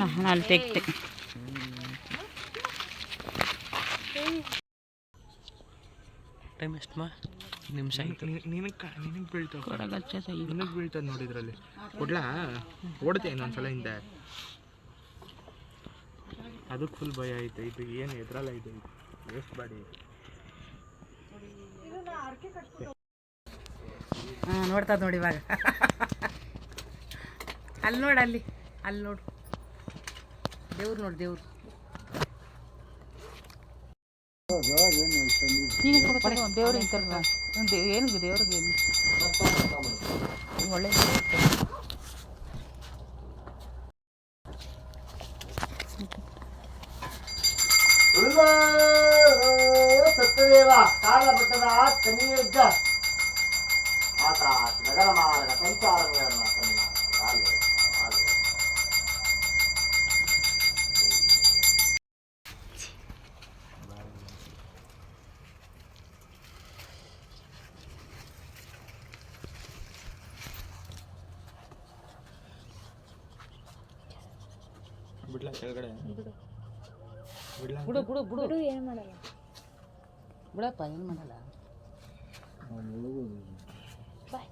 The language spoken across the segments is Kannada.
ನಾನು ಅಲ್ಲಿ ತೆಗ್ತೆ ಟೈಮ್ ಎಷ್ಟಮ್ಮ? ನಿಮಿಷ ಆಯ್ತು. ನಿನಗೆ ನಿನಗೆ ಬೀಳ್ತಾವ ಕೊಡಗಚ್ಚ ಸೈ ನಿನಗೆ ಬೀಳ್ತದೆ ನೋಡಿದ್ರಲ್ಲಿ ಕೊಡ್ಲಾ? ಓಡ್ತೆ ಇನ್ನೊಂದ್ಸಲ ಹಿಂದೆ. ಅದು ಫುಲ್ ಭಯ ಐತೆ. ಇದು ಏನು ಎದ್ರಲ್ಲ ಇದು. Waste body. ಹಾಂ ನೋಡ್ತಾ ನೋಡಿ ಇವಾಗ. ಅಲ್ಲಿ ನೋಡು ಅಲ್ಲಿ ಅಲ್ಲಿ ನೋಡು. ದೇವ್ರು ನೋಡಿ ದೇವ್ರು. ದೇವ್ರು ಏನು ಏನಿಗೆ ದೇವ್ರಿಗೆ ಏನು? ಒಳ್ಳೆ ಸತ್ಯದೇವ ಕಾಲ ಬೆಟ್ಟದ ಕನಿಯಜ್ಜ ಆತ ನಗರ ಮಾರ್ಗ ಸಂಚಾರಗಳನ್ನು ತನ್ನ ಕಾಲು ಕಾಲು ಬಿಡ್ಲಾ ಕೆಳಗಡೆ ಬಿಡ್ಲಾ ಬಿಡು ಬಿಡು ಬಿಡು ಬಿಡು ಏನು ಮಾಡಲ್ಲ ಬಿಡಪ್ಪ ಏನು ಮಾಡಲ್ಲ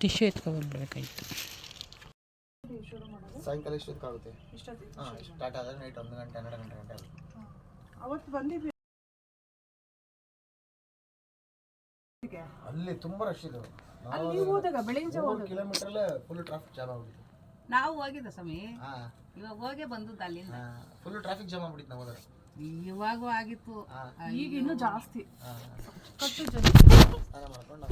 ಟಿಶ್ಯೂ ಎತ್ಕೊಬರ್ಬೇಕಾಯ್ತು ಸಾಯಂಕಾಲ ಎಷ್ಟೊತ್ತಾಗುತ್ತೆ ಹಾಂ ಸ್ಟಾರ್ಟ್ ಆದರೆ ನೈಟ್ ಒಂದು ಗಂಟೆ ಹನ್ನೆರಡು ಗಂಟೆ ಗಂಟೆ ಆಗುತ್ತೆ. ಅವತ್ತು ಬಂದಿದ್ವಿ. ಅಲ್ಲಿ ತುಂಬ ರಶ್ ಇದೆ. ಕಿಲೋಮೀಟರ್ ಕಿಲೋಮೀಟ್ರಲ್ಲೇ ಫುಲ್ ಟ್ರಾಫಿಕ್ ಜಾಮ್ ಆಗ್ಬಿಟ್ಟಿದೆ ನಾವು ಹೋಗಿದ್ದ ಸ್ವಾಮಿ. ಇವಾಗ ಹೋಗೇ ಬಂದದ್ದು ಅಲ್ಲಿಂದ. ಫುಲ್ ಟ್ರಾಫಿಕ್ ಜಾಮ್ ಆಗ್ಬಿಟ್ಟಿತ್ತು ನಾವು ಹೋದ್ರೆ ಇವಾಗೂ ಆಗಿತ್ತು. ಈಗ ಇನ್ನೂ ಜಾಸ್ತಿ. ಸ್ನಾನ ಮಾಡ್ಕೊಂಡು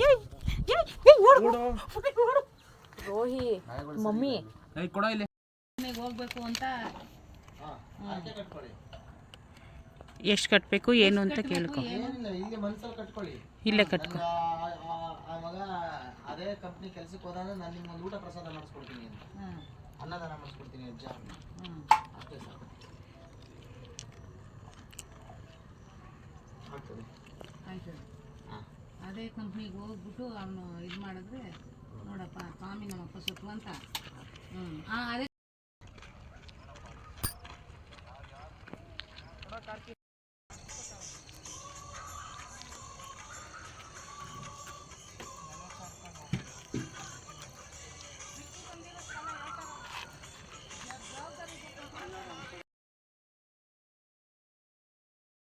ರೋಹಿ ಮಮ್ಮಿ. ಕೊಡ ಇಲ್ಲಿ. ಮನೆಗೆ ಹೋಗ್ಬೇಕು ಅಂತ. ಎಷ್ಟು ಕಟ್ಟಬೇಕು ಏನು ಅಂತ ಕೇಳ್ಕೊ. ಇಲ್ಲೇ ಕಟ್ಕೊ. ಕಂಪ್ನಿ ಕೆಲ್ಸಕ್ಕೆ ಹೋದಾಗ ನಾನು ನಿಮ್ಗೆ ಒಂದು ಊಟ ಪ್ರಸಾದ ಮಾಡಿಸ್ಕೊಡ್ತೀನಿ ಅಂತ. ಅನ್ನದಾನ ಮಾಡಿಸ್ಕೊಡ್ತೀನಿ ಅಜ್ಜ. ಹ್ಮ್. ಅಷ್ಟೇ ಸಾಕು. ಆಗ್ತದೆ. ಆಯ್ತು. ಹಾಂ. ಅದೇ ಕಂಪ್ನಿಗೆ ಹೋಗ್ಬಿಟ್ಟು ಅವನು ಇದು ಮಾಡಿದ್ರೆ ನೋಡಪ್ಪ ಸ್ವಾಮಿ ನಮ್ಮಪ್ಪ ಸುತ್ತು ಅಂತ. ಹ್ಞೂ ಅದೇ